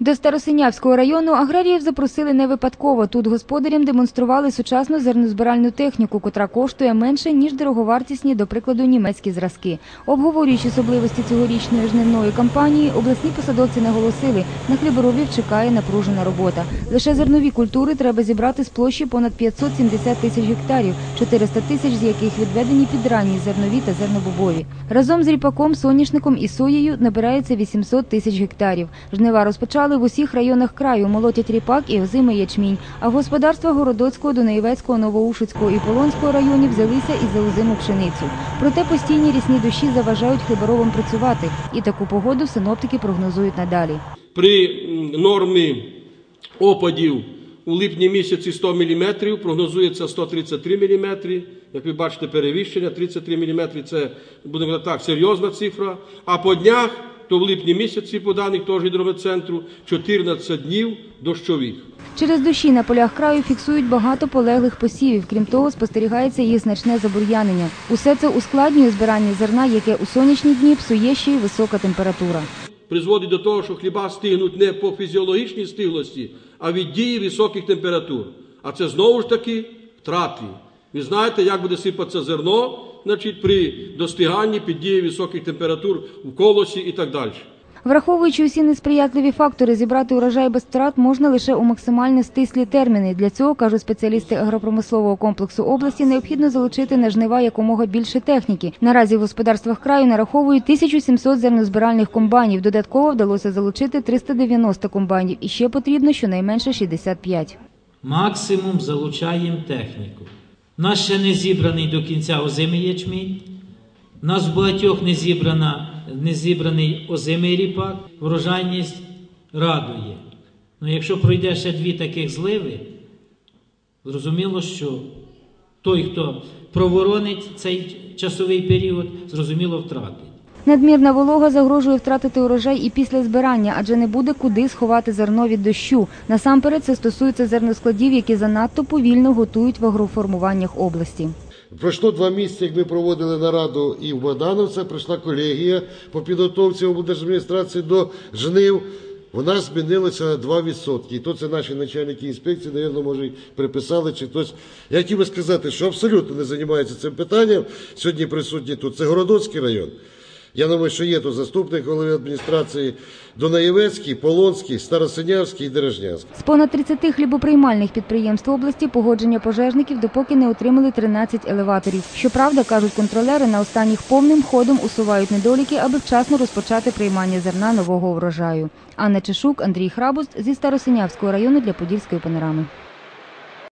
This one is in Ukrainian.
До Старосинявського району аграріїв запросили не випадково. Тут господарям демонстрували сучасну зернозбиральну техніку, котра коштує менше, ніж дороговартісні, до прикладу, німецькі зразки. Обговорюючи особливості цьогорічної жнивної кампанії, обласні посадовці наголосили, на хліборобів чекає напружена робота. Лише зернові культури треба зібрати з площі понад 570 тисяч гектарів, 400 тисяч з яких відведені під ранні зернові та зернобобові. Разом з ріпаком, соняшником і соєю набирається 800 тисяч гектарів. Жнива розпочали в усіх районах краю, молотять ріпак і озимий ячмінь. А господарства Городоцького, Дунаєвецького, Новоушицького і Полонського районів взялися і за озиму пшеницю. Проте постійні рісні дощі заважають хліборобам працювати. І таку погоду синоптики прогнозують надалі. При нормі опадів у липні місяці 100 мм, прогнозується 133 мм. Як ви бачите, перевищення 33 мм – це, будемо так, серйозна цифра. А по днях, то в липні місяці, по даних того ж гідрометцентру, 14 днів дощових. Через дощі на полях краю фіксують багато полеглих посівів. Крім того, спостерігається їх значне забур'янення. Усе це ускладнює збирання зерна, яке у сонячні дні псує ще й висока температура. призводить до того, що хліба стигнуть не по фізіологічній стиглості, а від дії високих температур. А це знову ж таки втрати. Ви знаєте, як буде сипатися зерно значить, при достиганні під дією високих температур в колосі і так далі. Враховуючи усі несприятливі фактори, зібрати урожай без втрат можна лише у максимально стислі терміни. Для цього, кажуть спеціалісти агропромислового комплексу області, необхідно залучити на жнива якомога більше техніки. Наразі в господарствах краю нараховують 1700 зернозбиральних комбайнів. Додатково вдалося залучити 390 комбайнів. І ще потрібно щонайменше 65. Максимум залучаємо техніку. Нас ще не зібраний до кінця озимий ячмінь. Нас в багатьох не, зібрана, не зібраний озимий ріпак. Врожайність радує. Ну, якщо пройде ще дві таких зливи, зрозуміло, що той, хто проворонить цей часовий період, зрозуміло втратить. Надмірна волога загрожує втратити урожай і після збирання, адже не буде куди сховати зерно від дощу. Насамперед це стосується зерноскладів, які занадто повільно готують в агроформуваннях області. Пройшло два місяці, як ми проводили нараду і в Богдановце, прийшла колегія по підготовці облдержадміністрації до жнив. Вона змінилася на 2%. І то це наші начальники інспекції, навірно, може, й приписали чи хтось. Я хотів би сказати, що абсолютно не займається цим питанням. Сьогодні присутні тут. Це Городоцький район. Я думаю, що є тут заступник голови адміністрації Донаєвецький, Полонський, Старосинявський і Дережнянський. З понад 30 хлібоприймальних підприємств області погодження пожежників допоки не отримали 13 елеваторів. Щоправда, кажуть контролери, на останніх повним ходом усувають недоліки, аби вчасно розпочати приймання зерна нового врожаю. Анна Чешук, Андрій Храбуст зі Старосинявського району для Подільської панорами.